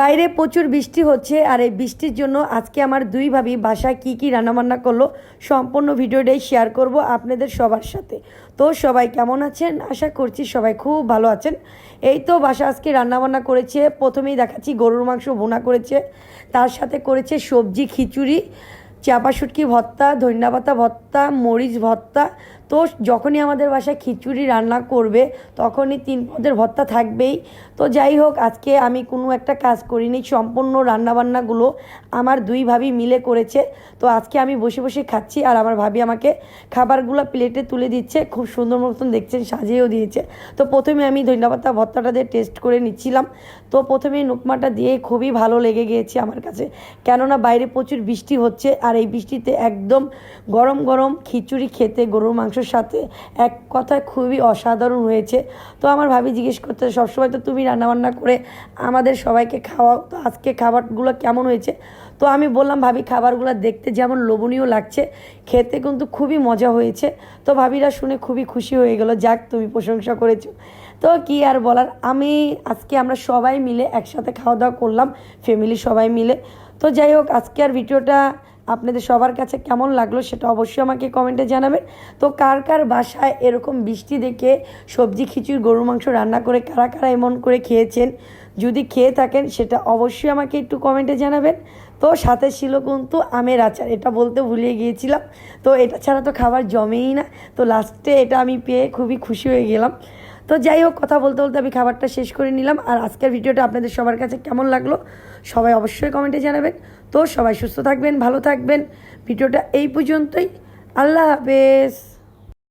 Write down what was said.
বাইরে প্রচুর বৃষ্টি হচ্ছে আর এই বৃষ্টির জন্য আজকে আমার দুই ভাবি বাসায় কী কী রান্নাবান্না করল সম্পূর্ণ ভিডিওটাই শেয়ার করব আপনাদের সবার সাথে। তো সবাই কেমন আছেন? আশা করছি সবাই খুব ভালো আছেন। এই তো বাসা আজকে রান্নাবান্না করেছে। প্রথমেই দেখাচ্ছি গরুর মাংস বোনা করেছে। তার সাথে করেছে সবজি খিচুড়ি। চাপা শুটকি ভর্তা ধন্যাপাতা ভর্তা, মরিচ ভর্তা। তো যখনই আমাদের বাসায় খিচুড়ি রান্না করবে, তখনই তিন পদের ভর্তা থাকবেই। তো যাই হোক, আজকে আমি কোনো একটা কাজ করিনি, সম্পূর্ণ রান্নাবান্নাগুলো আমার দুই ভাবি মিলে করেছে। তো আজকে আমি বসে বসে খাচ্ছি আর আমার ভাবি আমাকে খাবারগুলো প্লেটে তুলে দিচ্ছে, খুব সুন্দর মতন দেখছেন, সাজিয়েও দিয়েছে। তো প্রথমে আমি ধন্যাপাতা ভর্তাটা দিয়ে টেস্ট করে নিচ্ছিলাম। তো প্রথমে নুকমাটা দিয়ে খুবই ভালো লেগে গিয়েছে আমার কাছে। কেননা বাইরে প্রচুর বৃষ্টি হচ্ছে আর এই বৃষ্টিতে একদম গরম গরম খিচুড়ি খেতে, গরুর মাংসের সাথে এক কথায় খুবই অসাধারণ হয়েছে। তো আমার ভাবি জিজ্ঞেস করতে, সবসময় তো তুমি রান্নাবান্না করে আমাদের সবাইকে খাওয়াও, তো আজকে খাবারগুলো কেমন হয়েছে? তো আমি বললাম, ভাবি, খাবারগুলো দেখতে যেমন লোভনীয় লাগছে, খেতে কিন্তু খুবই মজা হয়েছে। তো ভাবিরা শুনে খুবই খুশি হয়ে গেল, যাক, তুমি প্রশংসা করেছ। তো কি আর বলার, আমি আজকে আমরা সবাই মিলে একসাথে খাওয়া দাওয়া করলাম ফ্যামিলি সবাই মিলে। তো যাই হোক, আজকে আর ভিডিওটা আপনাদের সবার কাছে কেমন লাগল সেটা অবশ্যই আমাকে কমেন্টে জানাবেন। তো কার কার বাসায় এরকম বৃষ্টি দেখে সবজি, খিচুড়ি, গরুর মাংস রান্না করে কারা কারা এমন করে খেয়েছেন, যদি খেয়ে থাকেন সেটা অবশ্যই আমাকে একটু কমেন্টে জানাবেন। তো সাথে ছিল কিন্তু আমের আচার, এটা বলতে ভুলিয়ে গিয়েছিলাম। তো এটা ছাড়া তো খাবার জমেই না। তো লাস্টে এটা আমি পেয়ে খুবই খুশি হয়ে গেলাম। তো যাই হোক, কথা বলতে বলতে আমি খাবারটা শেষ করে নিলাম। আর আজকের ভিডিওটা আপনাদের সবার কাছে কেমন লাগল সবাই অবশ্যই কমেন্টে জানাবেন। তো সবাই সুস্থ থাকবেন ভালো থাকবেন। ভিডিওটা এই পর্যন্তই। আল্লাহ হাফেজ।